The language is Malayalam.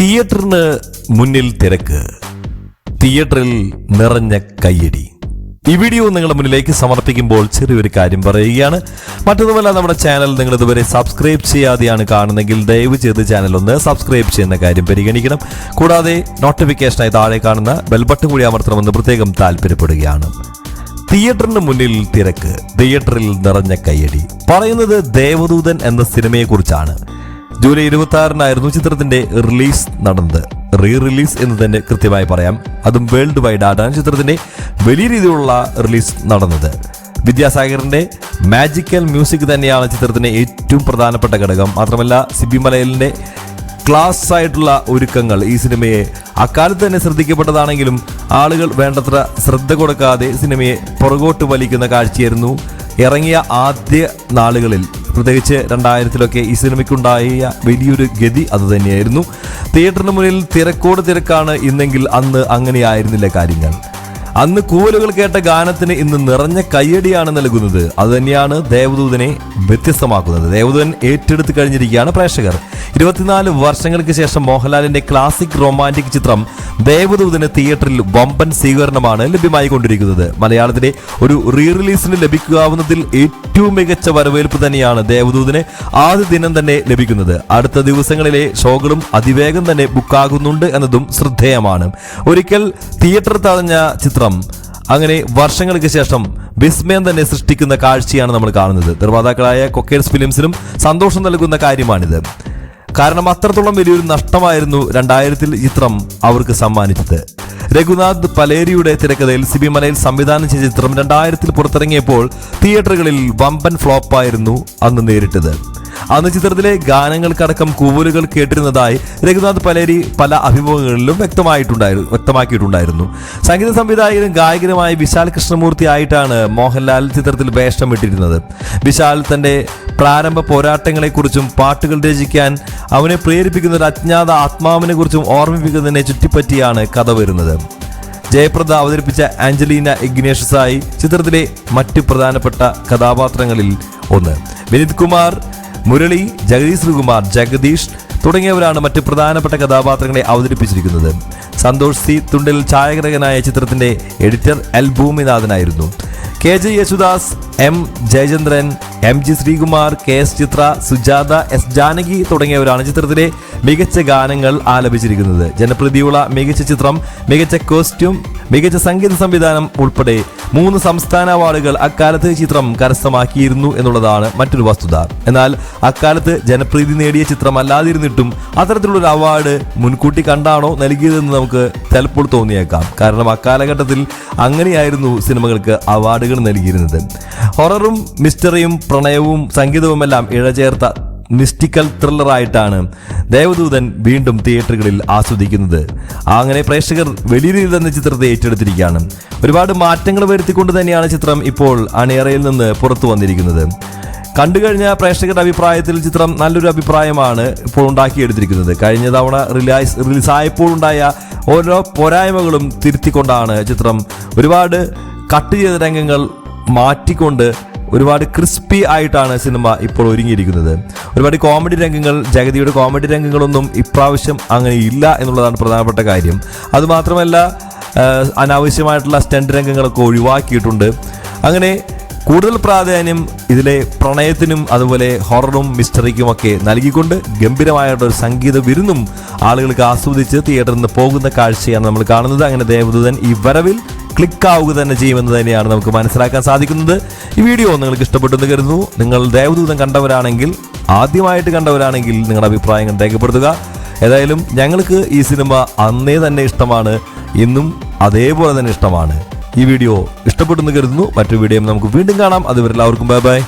തിയേറ്ററിന് മുന്നിൽ തിരക്ക്. തിയേറ്ററിൽ നിറഞ്ഞ കയ്യടി. ഈ വീഡിയോ നിങ്ങളുടെ മുന്നിലേക്ക് സമർപ്പിക്കുമ്പോൾ ചെറിയൊരു കാര്യം പറയുകയാണ്. മറ്റൊന്നുമല്ല നമ്മുടെ ചാനൽ നിങ്ങൾ ഇതുവരെ സബ്സ്ക്രൈബ് ചെയ്യാതെയാണ് കാണുന്നെങ്കിൽ ദയവ് ചെയ്ത് ചാനൽ ഒന്ന് സബ്സ്ക്രൈബ് ചെയ്യുന്ന കാര്യം പരിഗണിക്കണം. കൂടാതെ നോട്ടിഫിക്കേഷനായി താഴെ കാണുന്ന ബെൽ ബട്ടൺ കൂടി അമർത്തണമെന്ന് പ്രത്യേകം താല്പര്യപ്പെടുകയാണ് തിയേറ്ററിന് മുന്നിൽ തിരക്ക്. തിയേറ്ററിൽ നിറഞ്ഞ കയ്യടി. പറയുന്നത് ദേവദൂതൻ എന്ന സിനിമയെക്കുറിച്ചാണ്. ജൂലൈ ഇരുപത്തി ആറിനായിരുന്നു ചിത്രത്തിന്റെ റിലീസ് നടന്നത്. റീ റിലീസ് എന്ന് തന്നെ കൃത്യമായി പറയാം. അതും വേൾഡ് വൈഡ് ആയിട്ടാണ് ചിത്രത്തിന്റെ വലിയ രീതിയിലുള്ള റിലീസ് നടന്നത്. വിദ്യാസാഗറിന്റെ മാജിക്കൽ മ്യൂസിക് തന്നെയാണ് ചിത്രത്തിന്റെ ഏറ്റവും പ്രധാനപ്പെട്ട ഘടകം. മാത്രമല്ല സിബി മലയലിന്റെ ക്ലാസ് ആയിട്ടുള്ള ഒരുക്കങ്ങൾ ഈ സിനിമയെ അക്കാലത്ത് തന്നെ ശ്രദ്ധിക്കപ്പെട്ടതാണെങ്കിലും ആളുകൾ വേണ്ടത്ര ശ്രദ്ധ കൊടുക്കാതെ സിനിമയെ പുറകോട്ട് വലിക്കുന്ന കാഴ്ചയായിരുന്നു. ഇറങ്ങിയ ആദ്യ നാളുകളിൽ പ്രത്യേകിച്ച് രണ്ടായിരത്തിലൊക്കെ ഈ സിനിമയ്ക്കുണ്ടായ വലിയൊരു ഗതി അതുതന്നെയായിരുന്നു. തിയേറ്ററിന് മുന്നിൽ തിരക്കോട് തിരക്കാണ് ഇന്നെങ്കിൽ അന്ന് അങ്ങനെയായിരുന്നില്ല കാര്യങ്ങൾ? അന്ന് കൂവലുകൾ കേട്ട ഗാനത്തിന് ഇന്ന് നിറഞ്ഞ കയ്യടിയാണ് നൽകുന്നത്. അതുതന്നെയാണ് ദേവദൂതനെ വ്യത്യസ്തമാക്കുന്നത്. ദേവദൂതൻ ഏറ്റെടുത്ത് കഴിഞ്ഞിരിക്കുകയാണ് പ്രേക്ഷകർ. ഇരുപത്തിനാല് വർഷങ്ങൾക്ക് ശേഷം മോഹൻലാലിന്റെ ക്ലാസിക് റൊമാന്റിക് ചിത്രം ദേവദൂതന് തിയേറ്ററിൽ വമ്പൻ സ്വീകരണമാണ് ലഭ്യമായി കൊണ്ടിരിക്കുന്നത്. മലയാളത്തിലെ ഒരു റീ റിലീസിന് ലഭിക്കാവുന്നതിൽ ഏറ്റവും മികച്ച വരവേൽപ്പ് തന്നെയാണ് ദേവദൂതന് ആദ്യ ദിനം തന്നെ ലഭിക്കുന്നത്. അടുത്ത ദിവസങ്ങളിലെ ഷോകളും അതിവേഗം തന്നെ ബുക്കാകുന്നുണ്ട് എന്നതും ശ്രദ്ധേയമാണ്. ഒരിക്കൽ തിയേറ്റർ തടഞ്ഞ ചിത്രം അങ്ങനെ വർഷങ്ങൾക്ക് ശേഷം വിസ്മയം തന്നെ സൃഷ്ടിക്കുന്ന കാഴ്ചയാണ് നമ്മൾ കാണുന്നത്. നിർമ്മാതാക്കളായ കൊക്കേഴ്സ് ഫിലിംസിനും സന്തോഷം നൽകുന്ന കാര്യമാണിത്. കാരണം അത്രത്തോളം വലിയൊരു നഷ്ടമായിരുന്നു രണ്ടായിരത്തിൽ ചിത്രം അവർക്ക് സമ്മാനിച്ചത്. രഘുനാഥ് പലേരിയുടെ തിരക്കഥയിൽ സിബി മലയിൽ സംവിധാനം ചെയ്ത ചിത്രം രണ്ടായിരത്തിൽ പുറത്തിറങ്ങിയപ്പോൾ തിയേറ്ററുകളിൽ വമ്പൻ ഫ്ലോപ്പായിരുന്നു അന്ന് നേരിട്ടത്. അന്ന് ചിത്രത്തിലെ ഗാനങ്ങൾക്കടക്കം കൂവലുകൾ കേട്ടിരുന്നതായി രഘുനാഥ് പലേരി പല അഭിമുഖങ്ങളിലും വ്യക്തമായിട്ടുണ്ടായിരുന്നു വ്യക്തമാക്കിയിട്ടുണ്ടായിരുന്നു. സംഗീത സംവിധായകനും ഗായകനുമായ വിശാൽ കൃഷ്ണമൂർത്തി ആയിട്ടാണ് മോഹൻലാൽ ചിത്രത്തിൽ വേഷം വേഷമിട്ടിരുന്നത് വിശാൽ തന്റെ പ്രാരംഭ പോരാട്ടങ്ങളെക്കുറിച്ചും പാട്ടുകൾ രചിക്കാൻ അവനെ പ്രേരിപ്പിക്കുന്ന ഒരു അജ്ഞാത ആത്മാവിനെ കുറിച്ചും ഓർമ്മിപ്പിക്കുന്നതിനെ ചുറ്റിപ്പറ്റിയാണ് കഥ വരുന്നത്. ജയപ്രദ അവതരിപ്പിച്ച ആഞ്ചലീന ഇഗ്നേഷ്യസായി ചിത്രത്തിലെ മറ്റ് പ്രധാനപ്പെട്ട കഥാപാത്രങ്ങളിൽ ഒന്ന്. വിനിത് കുമാർ മുരളി ജഗദീഷ് ശ്രീകുമാർ ജഗദീഷ് തുടങ്ങിയവരാണ് മറ്റ് പ്രധാനപ്പെട്ട കഥാപാത്രങ്ങളെ അവതരിപ്പിച്ചിരിക്കുന്നത്. സന്തോഷ് സി. തുണ്ടൽ ഛായാഗ്രഹകനായ ചിത്രത്തിന്റെ editor L. ഭൂമിനാഥനായിരുന്നു. K. J. Yesudas M. Jayachandran M G Sreekumar K S Chithra Sujatha S Janaki തുടങ്ങിയവരാണ് ചിത്രത്തിലെ മികച്ച ഗാനങ്ങൾ ആലപിച്ചിരിക്കുന്നത്. ജനപ്രീതിയുള്ള മികച്ച ചിത്രം മികച്ച കോസ്റ്റ്യൂം മികച്ച സംഗീത സംവിധാനം ഉൾപ്പെടെ മൂന്ന് സംസ്ഥാന അവാർഡുകൾ അക്കാലത്ത് ചിത്രം കരസ്ഥമാക്കിയിരുന്നു എന്നുള്ളതാണ് മറ്റൊരു വസ്തുത. എന്നാൽ അക്കാലത്ത് ജനപ്രീതി നേടിയ ചിത്രമല്ലാതിരുന്നിട്ടും അത്തരത്തിലുള്ളൊരു അവാർഡ് മുൻകൂട്ടി കണ്ടാണോ നൽകിയതെന്ന് നമുക്ക് ചിലപ്പോൾ തോന്നിയേക്കാം. കാരണം അക്കാലഘട്ടത്തിൽ അങ്ങനെയായിരുന്നു സിനിമകൾക്ക് അവാർഡുകൾ നൽകിയിരുന്നത്. ഹൊററും മിസ്റ്ററിയും പ്രണയവും സംഗീതവുമെല്ലാം ഇഴചേർത്ത മിസ്റ്റിക്കൽ ത്രില്ലറായിട്ടാണ് ദേവദൂതൻ വീണ്ടും തിയേറ്ററുകളിൽ ആസ്വദിക്കുന്നത്. അങ്ങനെ പ്രേക്ഷകർ വലിയ രീതിയിൽ തന്നെ ചിത്രത്തെ ഏറ്റെടുത്തിരിക്കുകയാണ്. ഒരുപാട് മാറ്റങ്ങൾ വരുത്തിക്കൊണ്ട് തന്നെയാണ് ചിത്രം ഇപ്പോൾ അണിയറയിൽ നിന്ന് പുറത്തു വന്നിരിക്കുന്നത്. കണ്ടു കഴിഞ്ഞ പ്രേക്ഷകരുടെ അഭിപ്രായത്തിൽ ചിത്രം നല്ലൊരു അഭിപ്രായമാണ് ഇപ്പോൾ ഉണ്ടാക്കിയെടുത്തിരിക്കുന്നത്. കഴിഞ്ഞ തവണ റിലീസ് റിലീസായപ്പോൾ ഉണ്ടായ ഓരോ പോരായ്മകളും തിരുത്തിക്കൊണ്ടാണ് ചിത്രം ഒരുപാട് കട്ട് ചെയ്ത രംഗങ്ങൾ മാറ്റിക്കൊണ്ട് ഒരുപാട് ക്രിസ്പി ആയിട്ടാണ് സിനിമ ഇപ്പോൾ ഒരുങ്ങിയിരിക്കുന്നത്. ഒരുപാട് കോമഡി രംഗങ്ങൾ ജഗതിയുടെ കോമഡി രംഗങ്ങളൊന്നും ഇപ്രാവശ്യം അങ്ങനെ ഇല്ല എന്നുള്ളതാണ് പ്രധാനപ്പെട്ട കാര്യം. അതുമാത്രമല്ല അനാവശ്യമായിട്ടുള്ള സ്റ്റണ്ട് രംഗങ്ങളൊക്കെ ഒഴിവാക്കിയിട്ടുണ്ട്. അങ്ങനെ കൂടുതൽ പ്രാധാന്യം ഇതിലെ പ്രണയത്തിനും അതുപോലെ ഹൊററും മിസ്റ്ററിക്കും ഒക്കെ നൽകിക്കൊണ്ട് ഗംഭീരമായിട്ടൊരു സംഗീത വിരുന്നും ആളുകൾക്ക് ആസ്വദിച്ച് തിയേറ്ററിൽ നിന്ന് പോകുന്ന കാഴ്ചയാണ് നമ്മൾ കാണുന്നത്. അങ്ങനെ ദേവദൂതൻ ഈ വരവിൽ ക്ലിക്ക് ആവുക തന്നെ ചെയ്യുമെന്ന് തന്നെയാണ് നമുക്ക് മനസ്സിലാക്കാൻ സാധിക്കുന്നത്. ഈ വീഡിയോ നിങ്ങൾക്ക് ഇഷ്ടപ്പെട്ടെന്ന് കരുതുന്നു. നിങ്ങൾ ദേവദൂതം കണ്ടവരാണെങ്കിൽ ആദ്യമായിട്ട് കണ്ടവരാണെങ്കിൽ നിങ്ങളുടെ അഭിപ്രായങ്ങൾ രേഖപ്പെടുത്തുക. ഏതായാലും ഞങ്ങൾക്ക് ഈ സിനിമ അന്നേ തന്നെ ഇഷ്ടമാണ്. ഇന്നും അതേപോലെ തന്നെ ഇഷ്ടമാണ്. ഈ വീഡിയോ ഇഷ്ടപ്പെട്ടെന്ന് കരുതുന്നു. മറ്റൊരു വീഡിയോ നമുക്ക് വീണ്ടും കാണാം. അതുവരെ എല്ലാവർക്കും ബൈ ബൈ.